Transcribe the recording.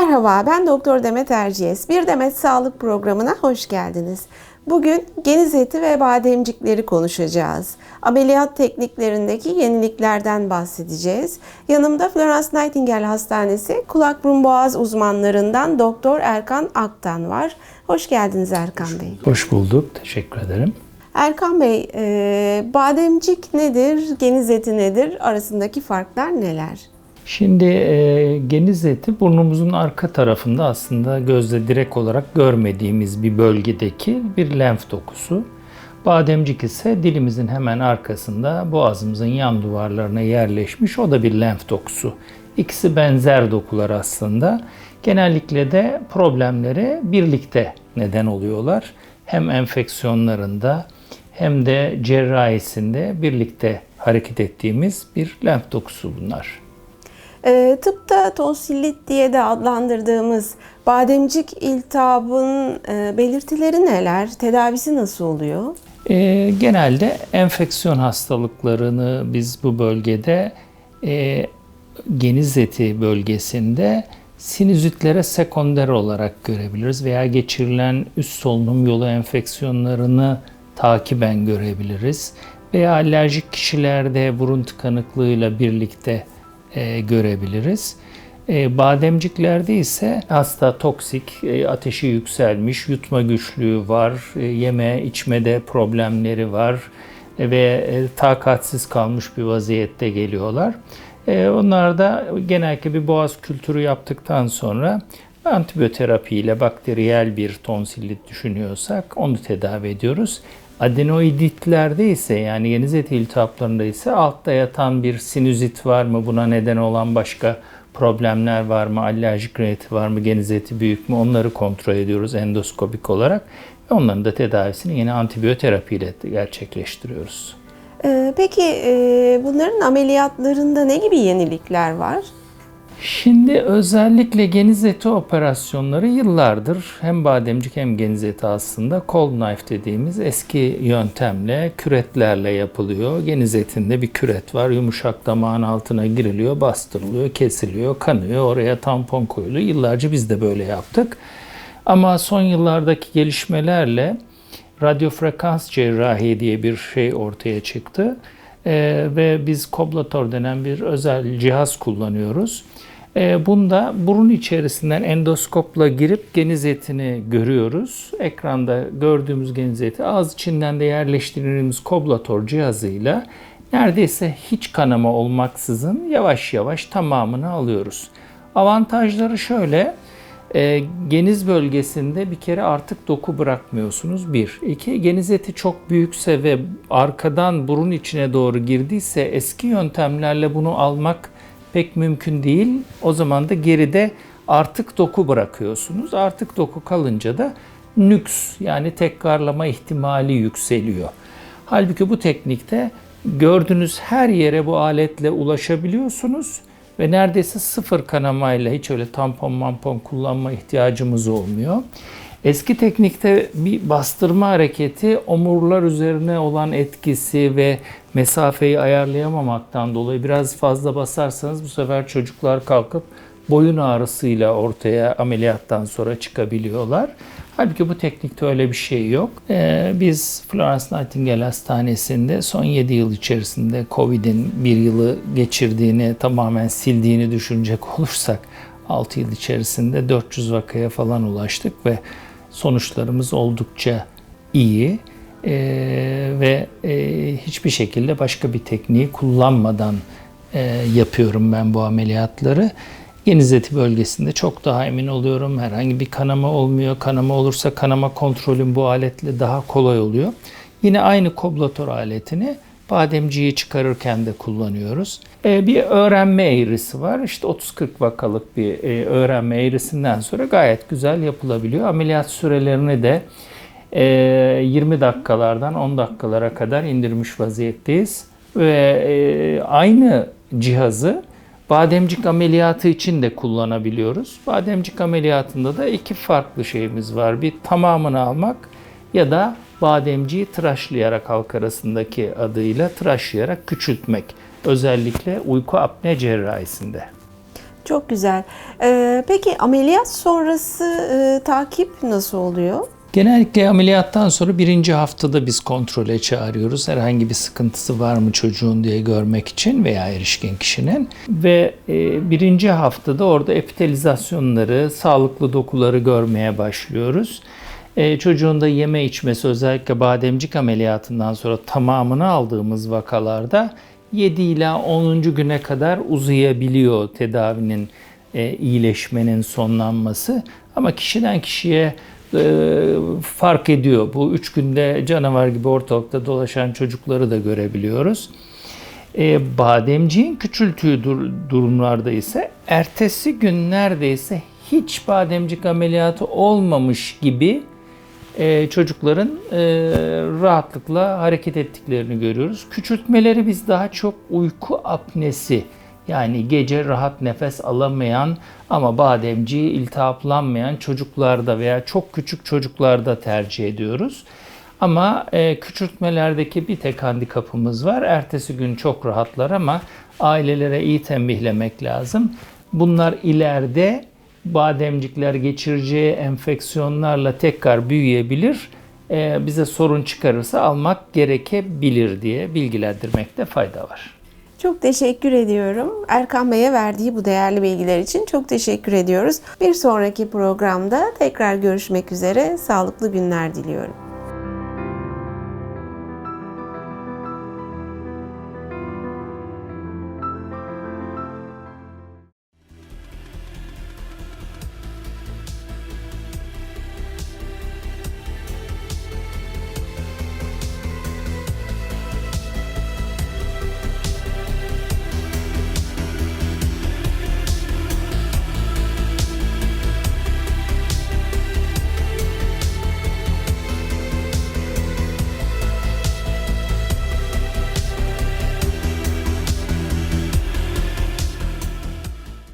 Merhaba, ben Doktor Demet Erciyes. Bir Demet Sağlık programına hoş geldiniz. Bugün geniz eti ve bademcikleri konuşacağız. Ameliyat tekniklerindeki yeniliklerden bahsedeceğiz. Yanımda Florence Nightingale Hastanesi kulak burun boğaz uzmanlarından Doktor Erkan Aktan var. Hoş geldiniz Erkan Bey. Hoş bulduk. Teşekkür ederim. Erkan Bey, e, bademcik nedir, geniz eti nedir? Arasındaki farklar neler? Şimdi e, geniz eti burnumuzun arka tarafında aslında gözle direkt olarak görmediğimiz bir bölgedeki bir lenf dokusu. Bademcik ise dilimizin hemen arkasında boğazımızın yan duvarlarına yerleşmiş. O da bir lenf dokusu. İkisi benzer dokular aslında. Genellikle de problemleri birlikte neden oluyorlar. Hem enfeksiyonlarında hem de cerrahisinde birlikte hareket ettiğimiz bir lenf dokusu bunlar. E, tıpta tonsillit diye de adlandırdığımız bademcik iltihabın e, belirtileri neler? Tedavisi nasıl oluyor? E, genelde enfeksiyon hastalıklarını biz bu bölgede e, geniz eti bölgesinde sinüzitlere sekonder olarak görebiliriz veya geçirilen üst solunum yolu enfeksiyonlarını takiben görebiliriz veya alerjik kişilerde burun tıkanıklığıyla birlikte e, görebiliriz. E, bademciklerde ise hasta toksik, e, ateşi yükselmiş, yutma güçlüğü var, e, yeme içmede problemleri var e, ve e, takatsiz kalmış bir vaziyette geliyorlar. E, onlar da genellikle bir boğaz kültürü yaptıktan sonra antibiyoterapi ile bakteriyel bir tonsillit düşünüyorsak onu tedavi ediyoruz. Adenoiditlerde ise yani geniz eti iltihaplarında ise altta yatan bir sinüzit var mı? Buna neden olan başka problemler var mı? Alerjik riniti var mı? Geniz eti büyük mü? Onları kontrol ediyoruz endoskopik olarak. Ve onların da tedavisini yine antibiyoterapi ile gerçekleştiriyoruz. E, peki e, bunların ameliyatlarında ne gibi yenilikler var? Şimdi özellikle geniz eti operasyonları yıllardır hem bademcik hem geniz eti aslında cold knife dediğimiz eski yöntemle küretlerle yapılıyor. Geniz etinde bir küret var. Yumuşak damağın altına giriliyor, bastırılıyor, kesiliyor, kanıyor. Oraya tampon koyuluyor. Yıllarca biz de böyle yaptık. Ama son yıllardaki gelişmelerle radyofrekans cerrahi diye bir şey ortaya çıktı. Ee, ve biz koblator denen bir özel cihaz kullanıyoruz. Ee, bunda burun içerisinden endoskopla girip geniz etini görüyoruz. Ekranda gördüğümüz geniz eti ağız içinden de yerleştirdiğimiz koblator cihazıyla neredeyse hiç kanama olmaksızın yavaş yavaş tamamını alıyoruz. Avantajları şöyle. E, geniz bölgesinde bir kere artık doku bırakmıyorsunuz. Bir. İki, geniz eti çok büyükse ve arkadan burun içine doğru girdiyse eski yöntemlerle bunu almak pek mümkün değil. O zaman da geride artık doku bırakıyorsunuz. Artık doku kalınca da nüks yani tekrarlama ihtimali yükseliyor. Halbuki bu teknikte gördüğünüz her yere bu aletle ulaşabiliyorsunuz ve neredeyse sıfır kanamayla hiç öyle tampon mampon kullanma ihtiyacımız olmuyor. Eski teknikte bir bastırma hareketi omurlar üzerine olan etkisi ve mesafeyi ayarlayamamaktan dolayı biraz fazla basarsanız bu sefer çocuklar kalkıp boyun ağrısıyla ortaya ameliyattan sonra çıkabiliyorlar. Halbuki bu teknikte öyle bir şey yok. Ee, biz Florence Nightingale Hastanesi'nde son 7 yıl içerisinde Covid'in bir yılı geçirdiğini, tamamen sildiğini düşünecek olursak 6 yıl içerisinde 400 vakaya falan ulaştık ve sonuçlarımız oldukça iyi ee, ve e, hiçbir şekilde başka bir tekniği kullanmadan e, yapıyorum ben bu ameliyatları. Geniz eti bölgesinde çok daha emin oluyorum. Herhangi bir kanama olmuyor. Kanama olursa kanama kontrolüm bu aletle daha kolay oluyor. Yine aynı koblator aletini bademciyi çıkarırken de kullanıyoruz. Ee, bir öğrenme eğrisi var. İşte 30-40 vakalık bir e, öğrenme eğrisinden sonra gayet güzel yapılabiliyor. Ameliyat sürelerini de e, 20 dakikalardan 10 dakikalara kadar indirmiş vaziyetteyiz. Ve e, aynı cihazı bademcik ameliyatı için de kullanabiliyoruz. Bademcik ameliyatında da iki farklı şeyimiz var. Bir tamamını almak ya da bademciyi tıraşlayarak halk arasındaki adıyla tıraşlayarak küçültmek. Özellikle uyku apne cerrahisinde. Çok güzel. Ee, peki ameliyat sonrası e, takip nasıl oluyor? Genellikle ameliyattan sonra birinci haftada biz kontrole çağırıyoruz. Herhangi bir sıkıntısı var mı çocuğun diye görmek için veya erişkin kişinin. Ve e, birinci haftada orada epitelizasyonları, sağlıklı dokuları görmeye başlıyoruz. E, çocuğun da yeme içmesi özellikle bademcik ameliyatından sonra tamamını aldığımız vakalarda 7 ila 10. güne kadar uzayabiliyor tedavinin e, iyileşmenin sonlanması. Ama kişiden kişiye fark ediyor. Bu üç günde canavar gibi ortalıkta dolaşan çocukları da görebiliyoruz. E, bademciğin küçültüğü dur- durumlarda ise ertesi gün neredeyse hiç bademcik ameliyatı olmamış gibi e, çocukların e, rahatlıkla hareket ettiklerini görüyoruz. Küçültmeleri biz daha çok uyku apnesi yani gece rahat nefes alamayan ama bademciği iltihaplanmayan çocuklarda veya çok küçük çocuklarda tercih ediyoruz. Ama e, küçültmelerdeki bir tek handikapımız var. Ertesi gün çok rahatlar ama ailelere iyi tembihlemek lazım. Bunlar ileride bademcikler geçireceği enfeksiyonlarla tekrar büyüyebilir. E, bize sorun çıkarırsa almak gerekebilir diye bilgilendirmekte fayda var. Çok teşekkür ediyorum. Erkan Bey'e verdiği bu değerli bilgiler için çok teşekkür ediyoruz. Bir sonraki programda tekrar görüşmek üzere. Sağlıklı günler diliyorum.